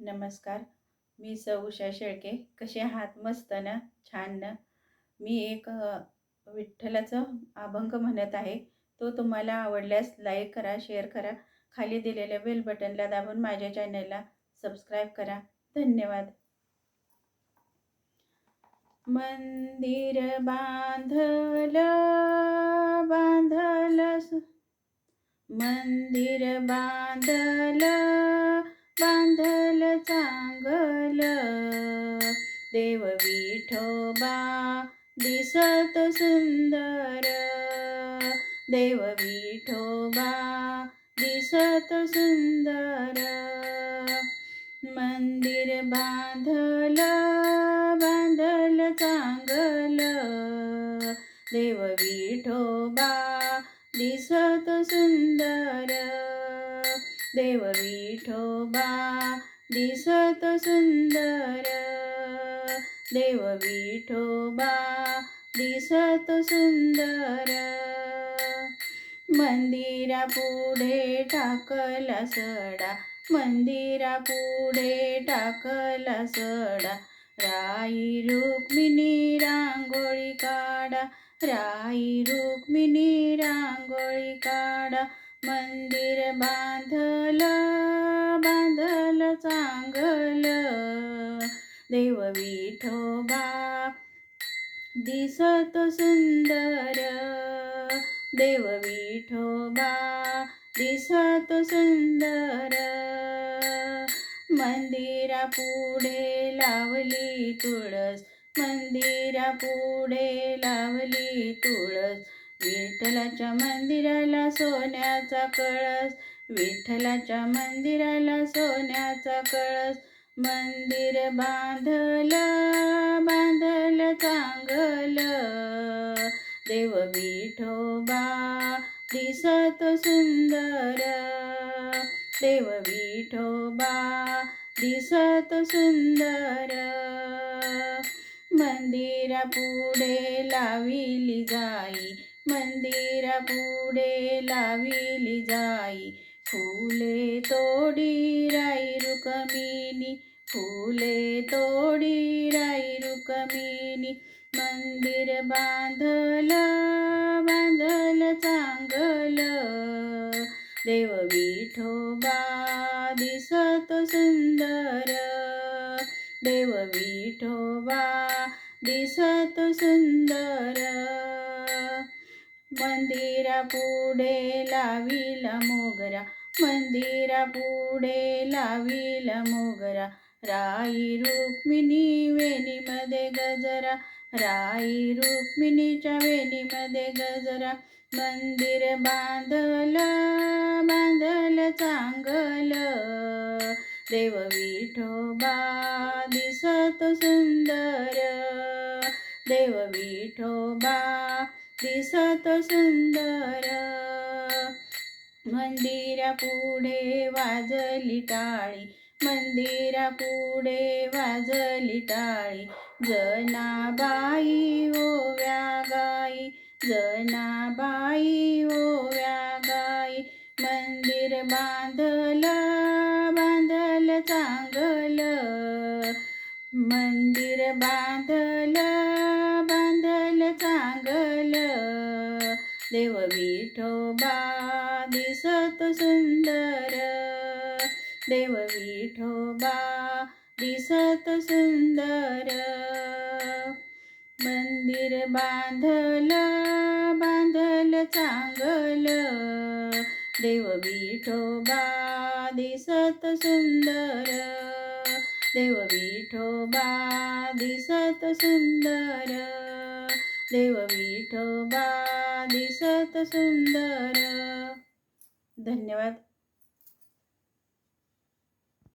नमस्कार. मी सौ उषा शेळके. कसे आहात? मस्त ना? छान ना? मी एक विठ्ठलाचं अभंग म्हणत आहे. तो तुम्हाला आवडल्यास लाईक करा शेअर करा. खाली दिलेल्या बेल बटनला दाबून माझ्या चॅनलला सबस्क्राईब करा. धन्यवाद. मंदिर बांधल बांधल मंदिर बांधल बांधल चांगल. देव विठोबा दिसत सुंदर. देव विठोबा दिसत सुंदर. मंदिर बांधल बांधल चांगल. देव विठोबा दिसत सुंदर. देव विठोबा दिसत सुंदर. देव विठोबा दिसत सुंदर. मंदिरा पुढे टाकला सडा मंदिरा पुढे टाकला सडा. राई रुक्मिणी रांगोळी काढा राई रुक्मिणी रांगोळी काढा. मंदिर बांधलं बांधलं चांगल. देव विठोबा दिसत सुंदर. देव विठोबा दिसत सुंदर. मंदिरा पुढे लावली तुळस मंदिरा पुढे लावली तुळस. विठ्ठलाच्या मंदिराला सोन्याचा कळस विठ्ठलाच्या मंदिराला सोन्याचा कळस. मंदिर बांधलं बांधलं चांगलं. देव विठोबा दिसत सुंदर. देव विठोबा दिसत सुंदर. मंदिरा पुढे लाविली जाई मंदिरा पुढे लाविली जाई. फुले तोडी राई रुकमिनी फुले तोडी राई रुकमिनी मंदिर बांधला बांधल चांगल. देव विठोबा दिसत सुंदर. देव विठोबा दिसत सुंदर. मंदिरा पुढे लाविला मोगरा मंदिरा पुढे लाविला मोगरा. राई रुक्मिणी वेणीमध्ये गजरा राई रुक्मिणीच्या वेणीमध्ये गजरा. मंदिर बांधलं बांधलं चांगलं. देव विठोबा दिसत सुंदर. देव विठोबा दिसत सुंदर. मंदिरा पुढे वाजली टाळी मंदिरा पुढे वाजली टाळी. जनाबाई ओव्या गाई जनाबाई ओव्या गाई मंदिर बांध मंदिर बांधल बांधल चांगल. देव विठोबा दिसत सुंदर. देव विठोबा दिसत सुंदर. मंदिर बांधल बांधल चांगल. देव विठोबा दिसत सुंदर. देव विठोबा दिसत सुंदर. देव विठोबा दिसत सुंदर. धन्यवाद.